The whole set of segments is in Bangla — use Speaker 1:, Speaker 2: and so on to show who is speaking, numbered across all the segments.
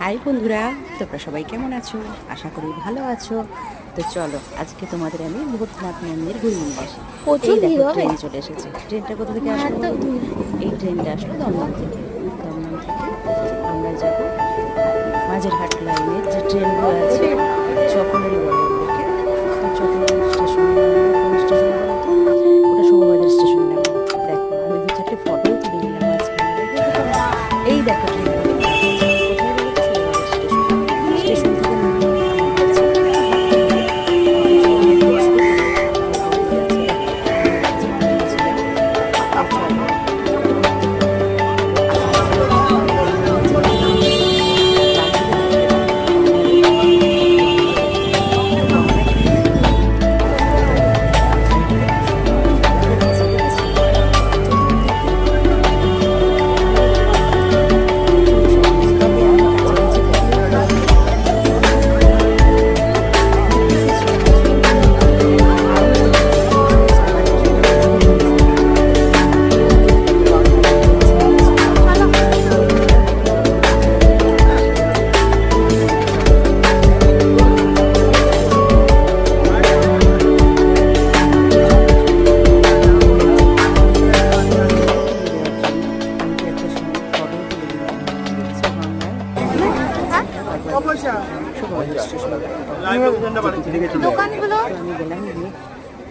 Speaker 1: হাই বন্ধুরা তোমরা সবাই কেমন আছো? আশা করি ভালো আছো। তো চলো আজকে তোমাদের আমি ভূতনাথ মন্দির ঘুরিয়ে নিয়ে আসি।
Speaker 2: প্রচুর
Speaker 1: এই দেখো। ট্রেন চলে এসেছে। ট্রেনটা কোথা থেকে আসলো এই ট্রেনটা আসলো দমদম থেকে। দমদম থেকে আমরা যাব মাঝেরহাট লাইনের যে ট্রেনগুলো আছে বলে তো চকলের স্টেশন কোন স্টেশন ওটা শোভাবাজার স্টেশন নেব দেখো আমি দু চারটে ফটো তুলে নিলাম? এই দেখো ট্রেন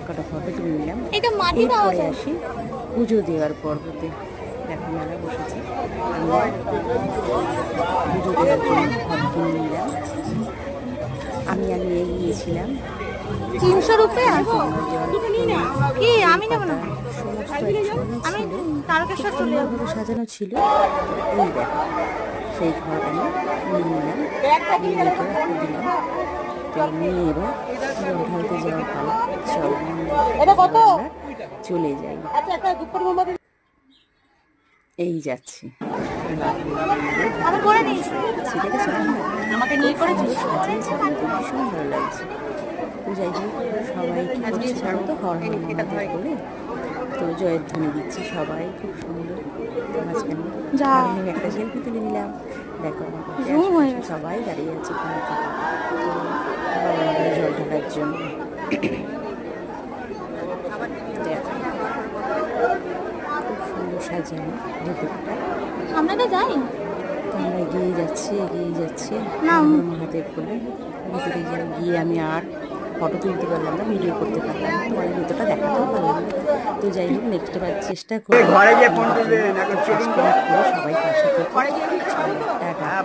Speaker 1: কটা ফটো তুলে নিলাম এরপরে আসি পুজো দেওয়ার পর্বতে দেখো মেলা বসেছে। পুজো দেওয়ার জন্য কিনে নিলাম। আমি আমি এগিয়েছিলাম
Speaker 2: তিনশো রুপিয়া? কি আমি নেব না? আমি তারকেশ্বর চলে
Speaker 1: সাজানো ছিল। এই দেখো সেই ঘর আমি নিয়ে নিলাম নিয়ে রেখে একটু দিলাম তো নিয়ে এবার জল ঢালতে যাওয়ার পালা চল চলে যাই এই যাচ্ছি আমাকে নিয়ে করেছিস ভীষণ ভালো লাগছে। তো যাই হোক সবাই জানো তো? হর হর বলে তো জয়ের ধ্বনি দিচ্ছে সবাই খুব সুন্দর। মাঝখানে
Speaker 2: যা।
Speaker 1: আমি একটা সেলফি তুলে নিলাম। দেখো সবাই দাঁড়িয়ে আছে জল ঢালার জন্য। সাজানো
Speaker 2: আমরা তো যাই।
Speaker 1: আমরা এগিয়ে যাচ্ছি এগিয়ে যাচ্ছি। মহাদেব বলে ভিতরে গিয়ে আমি আর ফটো তুলতে পারলাম না ভিডিও করতে পারলাম না তোমাদের ভিতরটা দেখাতেও পারলাম। না তো যাই হোক নেক্সট বার চেষ্টা করি।
Speaker 3: ঘরে গিয়ে ফোন করবেন এখন চেকিং
Speaker 1: সাবস্ক্রাইব করে সবাই পাশে
Speaker 3: হ্যাঁ